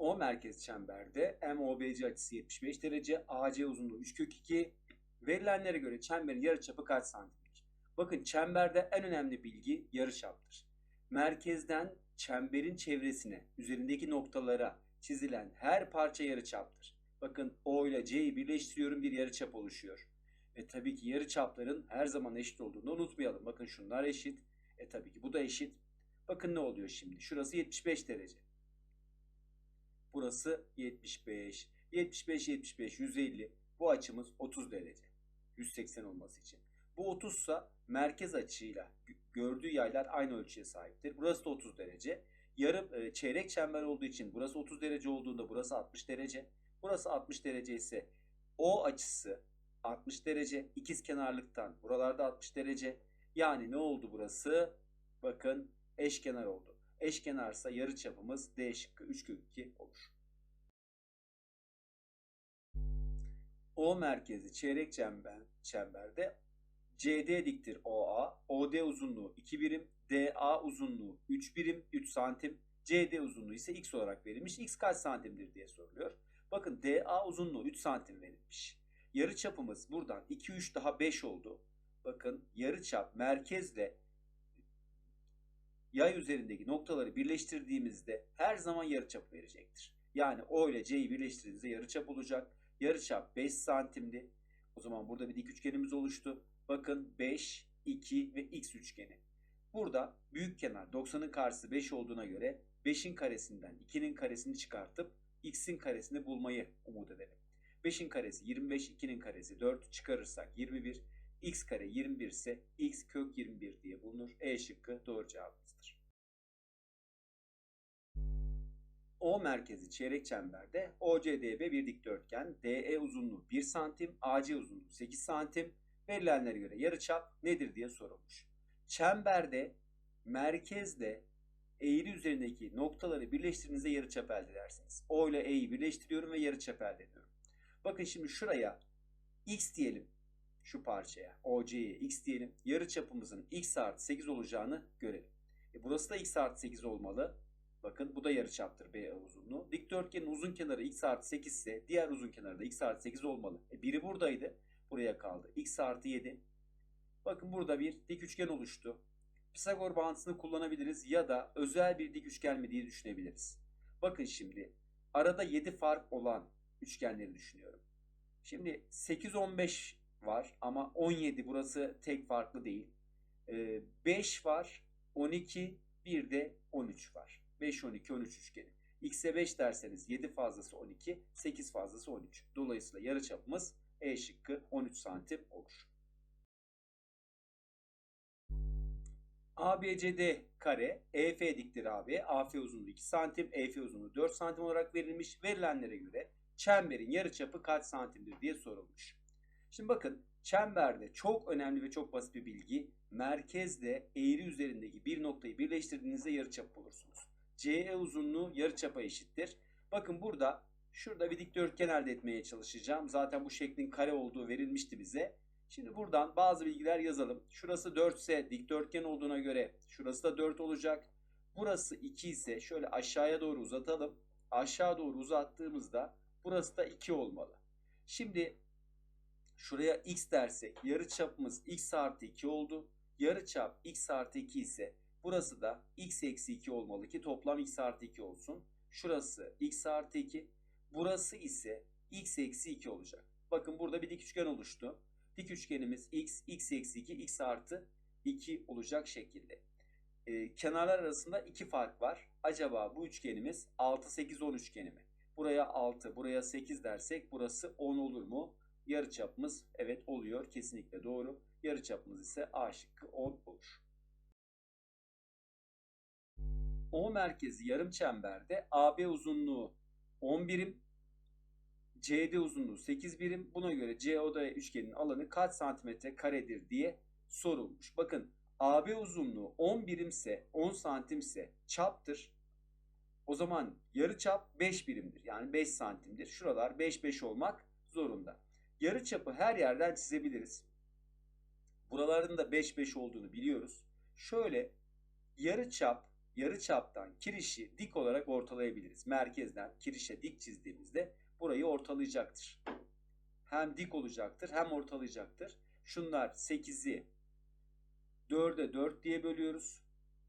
O merkez çemberde MOBC açısı 75 derece, AC uzunluğu 3 kök 2. Verilenlere göre çemberin yarıçapı kaç santimdir? Bakın çemberde en önemli bilgi yarıçaptır. Merkezden çemberin çevresine, üzerindeki noktalara çizilen her parça yarıçaptır. Bakın O ile C'yi birleştiriyorum bir yarıçap oluşuyor. Ve tabii ki yarıçapların her zaman eşit olduğunu unutmayalım. Bakın şunlar eşit. E tabii ki bu da eşit. Bakın ne oluyor şimdi? Şurası 75 derece. Burası 75. 75, 75, 150. Bu açımız 30 derece. 180 olması için. Bu 30 ise merkez açıyla gördüğü yaylar aynı ölçüye sahiptir. Burası da 30 derece. Yarım e, çeyrek çember olduğu için burası 30 derece olduğunda burası 60 derece. Burası 60 derece ise o açısı 60 derece. İkiz kenarlıktan buralarda 60 derece. Yani ne oldu burası? Bakın eşkenar oldu. Eşkenarsa yarı çapımız D şıkkı 3 kök 2 olur. O merkezi çeyrek çember, çemberde CD diktir OA, OD uzunluğu 2 birim, DA uzunluğu 3 birim, 3 santim, CD uzunluğu ise x olarak verilmiş. X kaç santimdir diye soruluyor. Bakın DA uzunluğu 3 santim verilmiş. Yarı çapımız buradan 2, 3 daha 5 oldu. Bakın yarı çap merkezle yay üzerindeki noktaları birleştirdiğimizde her zaman yarıçap verecektir. Yani O ile C'yi birleştirdiğinizde yarıçap olacak. Yarıçap 5 santimdi. O zaman burada bir dik üçgenimiz oluştu. Bakın 5, 2 ve x üçgeni. Burada büyük kenar 90'ın karşısı 5 olduğuna göre 5'in karesinden 2'nin karesini çıkartıp x'in karesini bulmayı umut edelim. 5'in karesi 25, 2'nin karesi 4 çıkarırsak 21, x kare 21 ise x kök 21 diye bulunur. E şıkkı doğru cevabımızdır. O merkezi çeyrek çemberde OCDB bir dikdörtgen, DE uzunluğu 1 santim, AC uzunluğu 8 santim. Verilenlere göre yarıçap nedir diye sorulmuş. Çemberde merkezle eğri üzerindeki noktaları birleştirdiğinizde yarıçap elde edersiniz. O ile E'yi birleştiriyorum ve yarıçap elde ediyorum. Bakın şimdi şuraya x diyelim şu parçaya OC'ye x diyelim. Yarı çapımızın x artı 8 olacağını görelim. E burası da x artı 8 olmalı. Bakın bu da yarı çaptır B uzunluğu. Dikdörtgenin uzun kenarı x artı 8 ise diğer uzun kenarı da x artı 8 olmalı. E biri buradaydı. Buraya kaldı. x artı 7. Bakın burada bir dik üçgen oluştu. Pisagor bağıntısını kullanabiliriz ya da özel bir dik üçgen mi diye düşünebiliriz. Bakın şimdi arada 7 fark olan üçgenleri düşünüyorum. Şimdi 8 15 var ama 17 burası tek farklı değil. 5 ee, var, 12, bir de 13 var. 5, 12, 13 üçgeni. X'e 5 derseniz 7 fazlası 12, 8 fazlası 13. Dolayısıyla yarıçapımız E şıkkı 13 santim olur. ABCD kare EF diktir AB. AF uzunluğu 2 santim, EF uzunluğu 4 santim olarak verilmiş. Verilenlere göre çemberin yarıçapı kaç santimdir diye sorulmuş. Şimdi bakın çemberde çok önemli ve çok basit bir bilgi. Merkezle eğri üzerindeki bir noktayı birleştirdiğinizde yarıçap bulursunuz. CE uzunluğu yarıçapa eşittir. Bakın burada şurada bir dikdörtgen elde etmeye çalışacağım. Zaten bu şeklin kare olduğu verilmişti bize. Şimdi buradan bazı bilgiler yazalım. Şurası 4 ise dikdörtgen olduğuna göre şurası da 4 olacak. Burası 2 ise şöyle aşağıya doğru uzatalım. Aşağı doğru uzattığımızda burası da 2 olmalı. Şimdi şuraya x dersek yarı çapımız x artı 2 oldu. Yarı çap x artı 2 ise burası da x eksi 2 olmalı ki toplam x artı 2 olsun. Şurası x artı 2. Burası ise x eksi 2 olacak. Bakın burada bir dik üçgen oluştu. Dik üçgenimiz x, x eksi 2, x artı 2 olacak şekilde. Ee, kenarlar arasında iki fark var. Acaba bu üçgenimiz 6, 8, 10 üçgeni mi? Buraya 6, buraya 8 dersek burası 10 olur mu? Yarıçapımız evet oluyor. Kesinlikle doğru. Yarıçapımız ise A şıkkı 10 olur. O merkezi yarım çemberde AB uzunluğu 10 birim, CD uzunluğu 8 birim. Buna göre COD üçgenin alanı kaç santimetre karedir diye sorulmuş. Bakın AB uzunluğu 10 birimse 10 santimse çaptır. O zaman yarı çap 5 birimdir. Yani 5 santimdir. Şuralar 5 5 olmak zorunda. Yarı çapı her yerden çizebiliriz. Buraların da 5 5 olduğunu biliyoruz. Şöyle yarı çap yarıçaptan kirişi dik olarak ortalayabiliriz. Merkezden kirişe dik çizdiğimizde burayı ortalayacaktır. Hem dik olacaktır hem ortalayacaktır. Şunlar 8'i 4'e 4 diye bölüyoruz.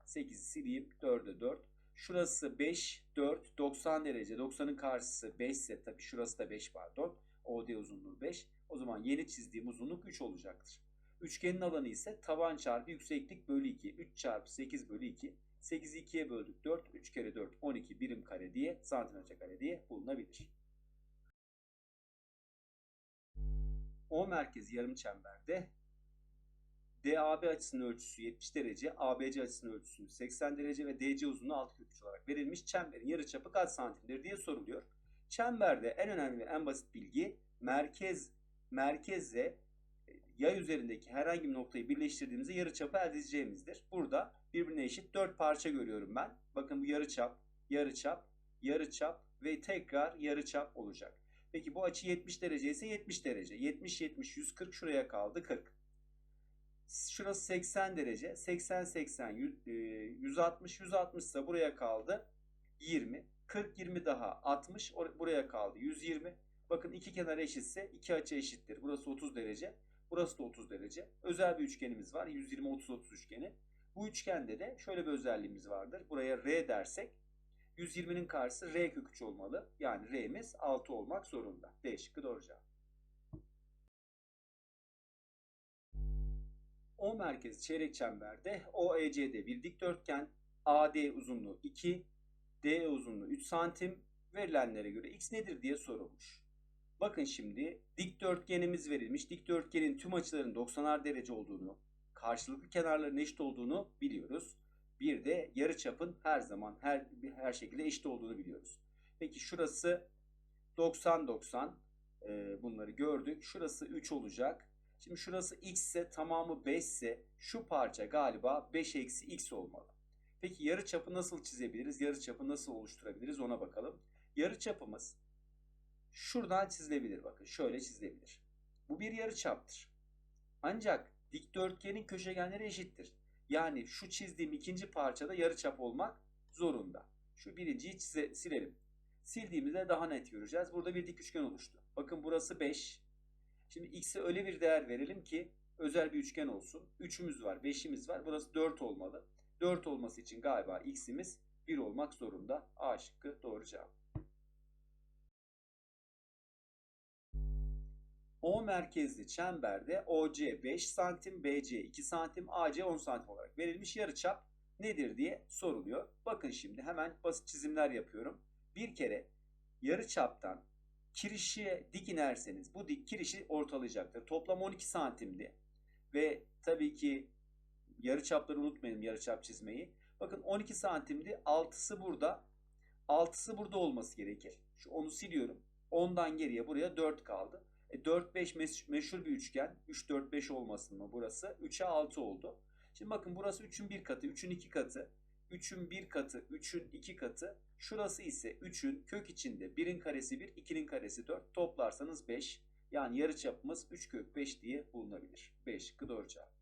8'i sileyim 4'e 4. Şurası 5, 4, 90 derece. 90'ın karşısı 5 ise tabii şurası da 5 pardon. OD uzunluğu 5. O zaman yeni çizdiğim uzunluk 3 olacaktır. Üçgenin alanı ise taban çarpı yükseklik bölü 2. 3 çarpı 8 bölü 2. 8'i 2'ye böldük 4. 3 kere 4 12 birim kare diye santimetre kare diye bulunabilir. O merkezi yarım çemberde DAB açısının ölçüsü 70 derece, ABC açısının ölçüsü 80 derece ve DC uzunluğu 6 kök olarak verilmiş. Çemberin yarıçapı kaç santimdir diye soruluyor. Çemberde en önemli en basit bilgi merkez merkezle e, yay üzerindeki herhangi bir noktayı birleştirdiğimizde yarıçapı elde edeceğimizdir. Burada birbirine eşit 4 parça görüyorum ben. Bakın bu yarıçap, yarıçap, yarıçap ve tekrar yarıçap olacak. Peki bu açı 70 derece ise 70 derece. 70 70 140 şuraya kaldı 40. Şurası 80 derece. 80 80 160 160 ise buraya kaldı 20. 40 20 daha 60 buraya kaldı 120. Bakın iki kenar eşitse iki açı eşittir. Burası 30 derece. Burası da 30 derece. Özel bir üçgenimiz var. 120 30 30 üçgeni. Bu üçgende de şöyle bir özelliğimiz vardır. Buraya R dersek 120'nin karşısı R kök 3 olmalı. Yani R'miz 6 olmak zorunda. D şıkkı doğru cevap. O merkez çeyrek çemberde OECD bir dikdörtgen AD uzunluğu 2, DE uzunluğu 3 santim verilenlere göre x nedir diye sorulmuş. Bakın şimdi dikdörtgenimiz verilmiş. Dikdörtgenin tüm açıların 90'ar derece olduğunu, karşılıklı kenarların eşit olduğunu biliyoruz. Bir de yarıçapın her zaman her her şekilde eşit olduğunu biliyoruz. Peki şurası 90 90 e, bunları gördük. Şurası 3 olacak. Şimdi şurası x ise tamamı 5 ise şu parça galiba 5 eksi x olmalı. Peki yarıçapı nasıl çizebiliriz? Yarıçapı nasıl oluşturabiliriz ona bakalım. Yarıçapımız şuradan çizilebilir bakın. Şöyle çizilebilir. Bu bir yarıçaptır. Ancak dikdörtgenin köşegenleri eşittir. Yani şu çizdiğim ikinci parçada yarıçap olmak zorunda. Şu birinciyi çize, silelim. Sildiğimizde daha net göreceğiz. Burada bir dik üçgen oluştu. Bakın burası 5. Şimdi x'e öyle bir değer verelim ki özel bir üçgen olsun. 3'ümüz var, 5'imiz var. Burası 4 olmalı. 4 olması için galiba x'imiz 1 olmak zorunda. A şıkkı doğru cevap. O merkezli çemberde OC 5 santim, BC 2 santim, AC 10 santim olarak verilmiş yarıçap nedir diye soruluyor. Bakın şimdi hemen basit çizimler yapıyorum. Bir kere yarıçaptan kirişe dik inerseniz bu dik kirişi ortalayacaktır. Toplam 12 santimdi. Ve tabii ki yarıçapları unutmayalım yarıçap çizmeyi. Bakın 12 santimdi. 6'sı burada. 6'sı burada olması gerekir. Şu onu siliyorum. 10'dan geriye buraya 4 kaldı. E 4 5 meşhur bir üçgen. 3 4 5 olmasın mı burası? 3'e 6 oldu. Şimdi bakın burası 3'ün 1 katı, 3'ün 2 katı. 3'ün 1 katı, 3'ün 2 katı. Şurası ise 3'ün kök içinde 1'in karesi 1, 2'nin karesi 4. Toplarsanız 5. Yani yarıçapımız 3 kök 5 diye bulunabilir. 5 şıkkı doğru cevap.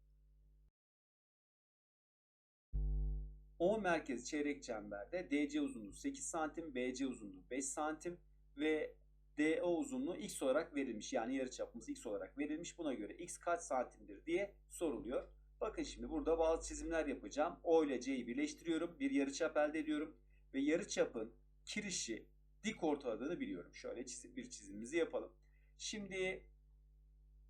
O merkez çeyrek çemberde DC uzunluğu 8 santim, BC uzunluğu 5 santim ve DO uzunluğu x olarak verilmiş. Yani yarıçapımız x olarak verilmiş. Buna göre x kaç santimdir diye soruluyor. Bakın şimdi burada bazı çizimler yapacağım. O ile C'yi birleştiriyorum. Bir yarıçap elde ediyorum. Ve yarıçapın kirişi dik ortaladığını biliyorum. Şöyle çizim, bir çizimimizi yapalım. Şimdi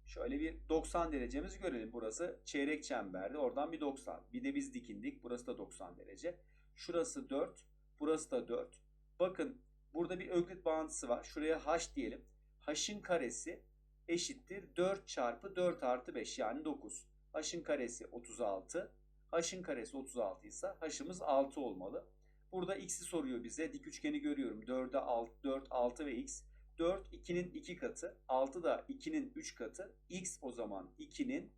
şöyle bir 90 derecemizi görelim. Burası çeyrek çemberde. Oradan bir 90. Bir de biz dikindik. Burası da 90 derece. Şurası 4. Burası da 4. Bakın burada bir öklit bağıntısı var. Şuraya h diyelim. h'ın karesi eşittir 4 çarpı 4 artı 5 yani 9. h'ın karesi 36. h'ın karesi 36 ise h'ımız 6 olmalı. Burada x'i soruyor bize. Dik üçgeni görüyorum. 4'e 6, 4, 6 ve x. 4 2'nin 2 katı. 6 da 2'nin 3 katı. x o zaman 2'nin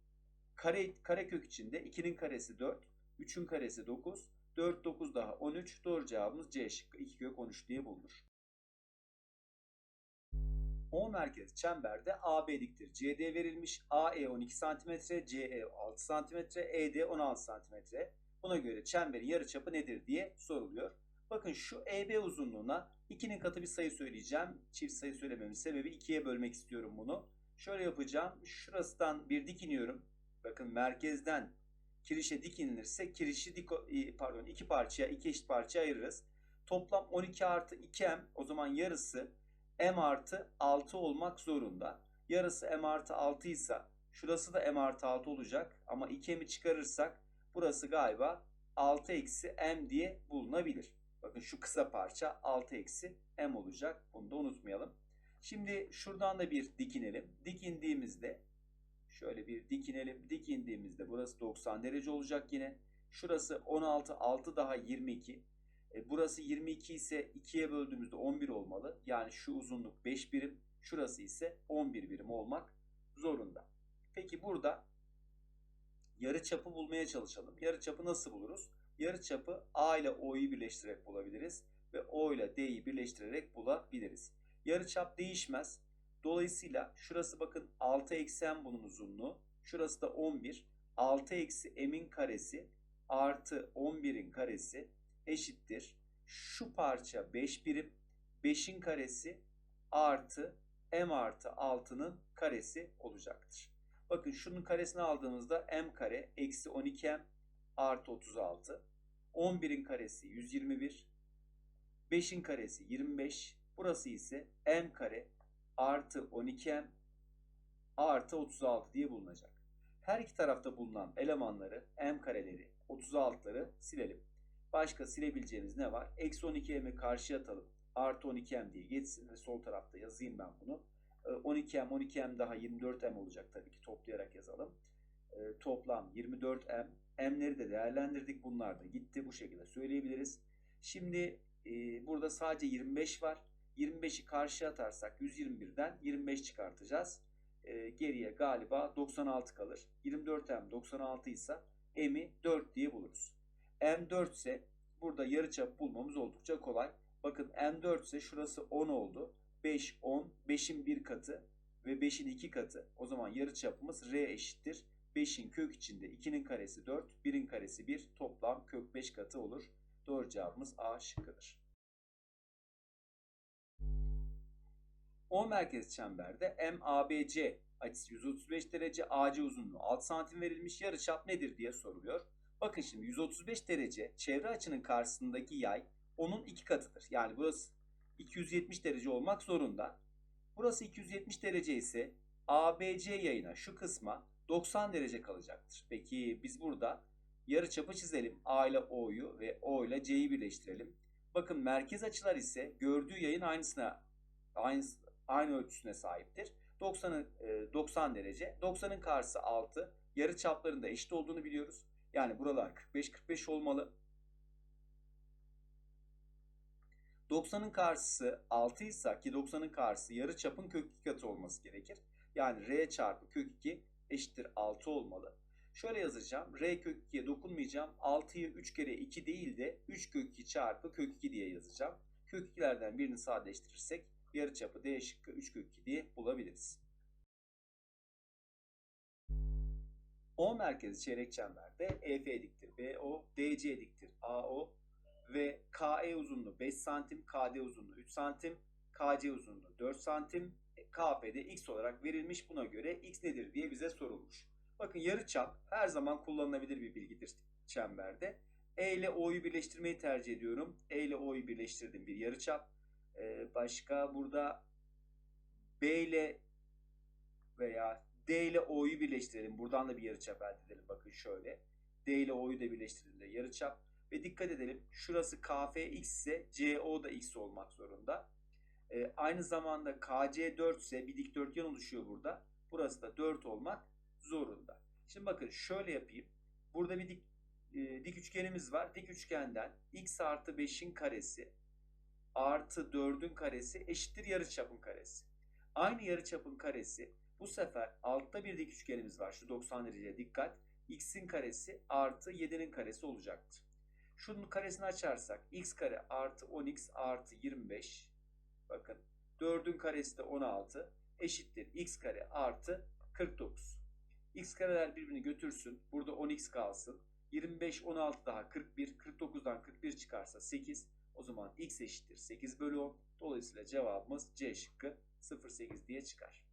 kare, kare kök içinde 2'nin karesi 4. 3'ün karesi 9. 4 9 daha 13. Doğru cevabımız C şıkkı. 2 kök 13 diye bulunur. O merkez çemberde AB diktir. CD verilmiş. AE 12 cm, CE 6 cm, ED 16 cm. Buna göre çemberin yarıçapı nedir diye soruluyor. Bakın şu EB uzunluğuna 2'nin katı bir sayı söyleyeceğim. Çift sayı söylememin sebebi 2'ye bölmek istiyorum bunu. Şöyle yapacağım. Şurasından bir dik iniyorum. Bakın merkezden kirişe dik inilirse kirişi dik, pardon iki parçaya iki eşit parçaya ayırırız. Toplam 12 artı 2m o zaman yarısı m artı 6 olmak zorunda. Yarısı m artı 6 ise şurası da m artı 6 olacak. Ama 2m'i çıkarırsak burası galiba 6 eksi m diye bulunabilir. Bakın şu kısa parça 6 eksi m olacak. Bunu da unutmayalım. Şimdi şuradan da bir dikinelim. Dik indiğimizde şöyle bir dikinelim. Dik indiğimizde burası 90 derece olacak yine. Şurası 16, 6 daha 22. E, burası 22 ise 2'ye böldüğümüzde 11 olmalı. Yani şu uzunluk 5 birim. Şurası ise 11 birim olmak zorunda. Peki burada yarı çapı bulmaya çalışalım. Yarı çapı nasıl buluruz? Yarı çapı A ile O'yu birleştirerek bulabiliriz. Ve O ile D'yi birleştirerek bulabiliriz. Yarı çap değişmez. Dolayısıyla şurası bakın 6 eksi m bunun uzunluğu. Şurası da 11. 6 eksi m'in karesi artı 11'in karesi eşittir. Şu parça 5 birim. 5'in karesi artı m artı 6'nın karesi olacaktır. Bakın şunun karesini aldığımızda m kare eksi 12m artı 36. 11'in karesi 121. 5'in karesi 25. Burası ise m kare artı 12m artı 36 diye bulunacak. Her iki tarafta bulunan elemanları m kareleri 36'ları silelim. Başka silebileceğimiz ne var? Eksi 12m'i karşıya atalım. Artı 12m diye geçsin ve sol tarafta yazayım ben bunu. 12m 12m daha 24m olacak tabii ki toplayarak yazalım. E, toplam 24m. M'leri de değerlendirdik. Bunlar da gitti. Bu şekilde söyleyebiliriz. Şimdi e, burada sadece 25 var. 25'i karşıya atarsak 121'den 25 çıkartacağız. E, geriye galiba 96 kalır. 24m 96 ise m'i 4 diye buluruz. m 4 ise burada yarıçap bulmamız oldukça kolay. Bakın m 4 ise şurası 10 oldu. 5, 10, 5'in 1 katı ve 5'in 2 katı. O zaman yarıçapımız r eşittir. 5'in kök içinde 2'nin karesi 4, 1'in karesi 1, toplam kök 5 katı olur. Doğru cevabımız A şıkkıdır. O merkez çemberde MABC açısı 135 derece, AC uzunluğu 6 santim verilmiş. Yarıçap nedir diye soruluyor. Bakın şimdi 135 derece çevre açının karşısındaki yay onun iki katıdır. Yani burası 270 derece olmak zorunda. Burası 270 derece ise ABC yayına şu kısma 90 derece kalacaktır. Peki biz burada yarıçapı çizelim. A ile O'yu ve O ile C'yi birleştirelim. Bakın merkez açılar ise gördüğü yayın aynısına aynı, aynı ölçüsüne sahiptir. 90'ın 90 derece. 90'ın karşısı 6. Yarı çapların da eşit olduğunu biliyoruz. Yani buralar 45 45 olmalı. 90'ın karşısı 6 ise ki 90'ın karşısı yarı çapın kök 2 katı olması gerekir. Yani r çarpı kök 2 eşittir 6 olmalı. Şöyle yazacağım. R kök 2'ye dokunmayacağım. 6'yı 3 kere 2 değil de 3 kök 2 çarpı kök 2 diye yazacağım. Kök 2'lerden birini sadeleştirirsek yarıçapı D şıkkı 3 kök 2 diye bulabiliriz. O merkezi çeyrek çemberde EF diktir BO, DC diktir AO ve KE uzunluğu 5 santim, KD uzunluğu 3 santim, KC uzunluğu 4 santim, KF'de X olarak verilmiş. Buna göre X nedir diye bize sorulmuş. Bakın yarıçap her zaman kullanılabilir bir bilgidir çemberde. E ile O'yu birleştirmeyi tercih ediyorum. E ile O'yu birleştirdim bir yarıçap. Ee, başka burada B ile veya D ile O'yu birleştirelim. Buradan da bir yarıçap elde edelim. Bakın şöyle. D ile O'yu da birleştirdiğinde yarıçap. Ve dikkat edelim. Şurası KF X ise CO da X olmak zorunda. Ee, aynı zamanda KC 4 ise bir dikdörtgen oluşuyor burada. Burası da 4 olmak zorunda. Şimdi bakın şöyle yapayım. Burada bir dik, e, dik üçgenimiz var. Dik üçgenden x artı 5'in karesi artı 4'ün karesi eşittir yarıçapın karesi. Aynı yarıçapın karesi bu sefer altta bir dik üçgenimiz var. Şu 90 derece dikkat. x'in karesi artı 7'nin karesi olacaktır. Şunun karesini açarsak x kare artı 10x artı 25 bakın 4'ün karesi de 16 eşittir x kare artı 49. X kareler birbirini götürsün. Burada 10x kalsın. 25, 16 daha 41. 49'dan 41 çıkarsa 8. O zaman x eşittir 8 bölü 10. Dolayısıyla cevabımız C şıkkı 0,8 diye çıkar.